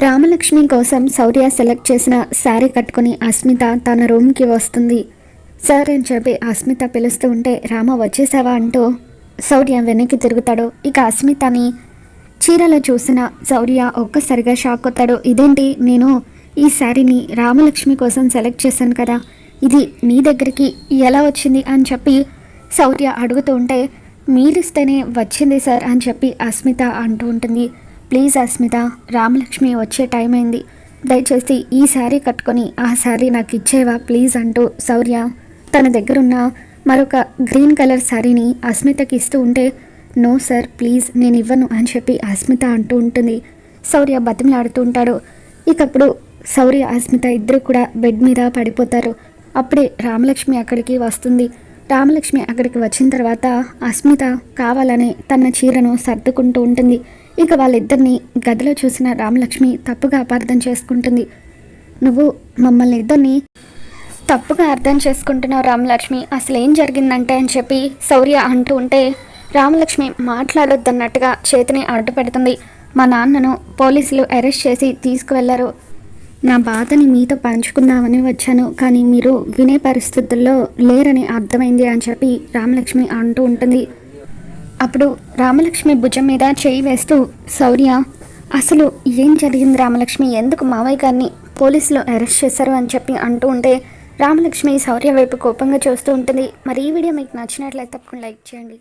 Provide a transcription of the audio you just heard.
రామలక్ష్మి కోసం శౌర్య సెలెక్ట్ చేసిన శారీ కట్టుకుని అస్మిత తన రూమ్కి వస్తుంది. సార్ అని చెప్పి అస్మిత పిలుస్తూ ఉంటే రామ వచ్చేసావా? అంటూ శౌర్య వెనక్కి తిరుగుతాడు. ఇక అస్మితని చీరలో చూసిన శౌర్య ఒక్కసారిగా షాక్ అవుతాడు ఇదేంటి? నేను ఈ శారీని రామలక్ష్మి కోసం సెలెక్ట్ చేశాను కదా. ఇది నీ దగ్గరికి ఎలా వచ్చింది? అని చెప్పి శౌర్య అడుగుతూ ఉంటే మీరిస్తేనే వచ్చింది సార్ అని చెప్పి అస్మిత అంటూ ఉంటుంది. ప్లీజ్ అస్మిత రామలక్ష్మి వచ్చే టైం అయింది. దయచేసి ఈ శారీ కట్టుకొని ఆ శారీ నాకు ఇచ్చేవా ప్లీజ్ అంటూ శౌర్య తన దగ్గరున్న మరొక గ్రీన్ కలర్ శారీని అస్మితకి ఇస్తూ ఉంటే నో సార్ ప్లీజ్ నేను ఇవ్వను అని చెప్పి అస్మిత అంటూ ఉంటుంది. శౌర్య బతిమలాడుతూ ఉంటాడు. ఇకప్పుడు శౌర్య అస్మిత ఇద్దరు కూడా బెడ్ మీద పడిపోతారు. అప్పుడే రామలక్ష్మి అక్కడికి వస్తుంది. రామలక్ష్మి అక్కడికి వచ్చిన తర్వాత అస్మిత కావాలని తన చీరను సర్దుకుంటూ ఉంటుంది. ఇక వాళ్ళిద్దరిని గదిలో చూసిన రామలక్ష్మి తప్పుగా అపార్థం చేసుకుంటుంది. నువ్వు మమ్మల్ని ఇద్దరిని తప్పుగా అర్థం చేసుకుంటున్నావు రామలక్ష్మి. అసలు ఏం జరిగిందంటే అని చెప్పి శౌర్య అంటూ ఉంటే రామలక్ష్మి మాట్లాడొద్దన్నట్టుగా చేతిని అడ్డుపెడుతుంది. మా నాన్నను పోలీసులు అరెస్ట్ చేసి తీసుకువెళ్ళారు. నా బాధని మీతో పంచుకుందామని వచ్చాను కానీ మీరు వినే పరిస్థితుల్లో లేరని అర్థమైంది అని చెప్పి రామలక్ష్మి అంటూ ఉంటుంది. అప్పుడు రామలక్ష్మి భుజం మీద చేయి వేస్తూ శౌర్య అసలు ఏం జరిగింది రామలక్ష్మి? ఎందుకు మావయ్య గారిని పోలీసులు అరెస్ట్ చేశారు? అని చెప్పి అంటూ ఉంటే రామలక్ష్మి శౌర్య వైపు కోపంగా చూస్తూ ఉంటుంది. మరి ఈ వీడియో మీకు నచ్చినట్లయితే తప్పకుండా లైక్ చేయండి.